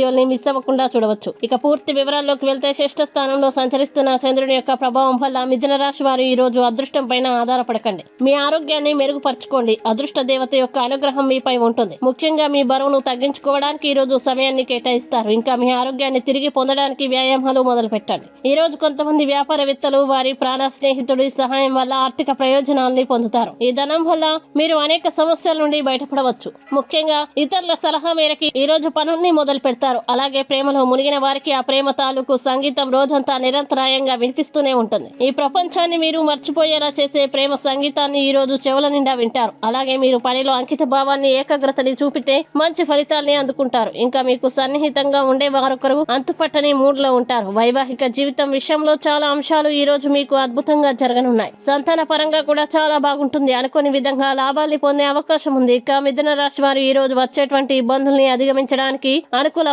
వీడియోని మిస్ అవ్వకుండా చూడవచ్చు. ఇక పూర్తి వివరాల్లోకి వెళ్తే శ్రేష్ఠ స్థానంలో సంచరిస్తున్న చంద్రుని యొక్క ప్రభావం వల్ల మిథున రాశి వారు ఈ రోజు అదృష్టం పైన ఆధారపడకండి. మీ ఆరోగ్యాన్ని మెరుగుపరచుకోండి. అదృష్ట దేవత యొక్క అనుగ్రహం మీపై ఉంటుంది. ముఖ్యంగా మీ బరువును తగ్గించుకోవడానికి ఈ రోజు సమయాన్ని కేటాయిస్తారు. ఇంకా మీ ఆరోగ్యాన్ని తిరిగి పొందడానికి వ్యాయామాలు మొదలు పెట్టండి ఈ రోజు కొంతమంది వ్యాపారవేత్తలు వారి ప్రాణ స్నేహితుడి సహాయం వల్ల ఆర్థిక ప్రయోజనాల్ని పొందుతారు. ఈ ధనం వల్ల మీరు అనేక సమస్యల నుండి బయటపడవచ్చు. ముఖ్యంగా ఇతరుల సలహా మేరకి ఈ రోజు పనుల్ని మొదలు పెడతారు అలాగే ప్రేమలో మునిగిన వారికి ఆ ప్రేమ తాలూకు సంగీతం రోజంతా నిరంతరాయంగా వినిపిస్తూనే ఉంటుంది. ఈ ప్రపంచాన్ని మీరు మర్చిపోయేలా చేసే ప్రేమ సంగీతాన్ని ఈ రోజు చెవుల నిండా వింటారు. అలాగే మీరు పనిలో అంకిత భావాన్ని ఏకాగ్రతని చూపితే మంచి ఫలితాల్ని అందుకుంటారు. ఇంకా మీకు సన్నిహితంగా ఉండే వారొకరు అంతుపట్టని మూడ్లో ఉంటారు. వైవాహిక జీవితం విషయంలో చాలా అంశాలు ఈ రోజు మీకు అద్భుతంగా జరగనున్నాయి. సంతాన పరంగా కూడా చాలా బాగుంటుంది. అనుకోని విధంగా లాభాల్ని పొందే అవకాశం ఉంది. ఇక మిథున రాశి వారు ఈ రోజు వచ్చేటువంటి ఇబ్బందుల్ని అధిగమించడానికి అనుకూల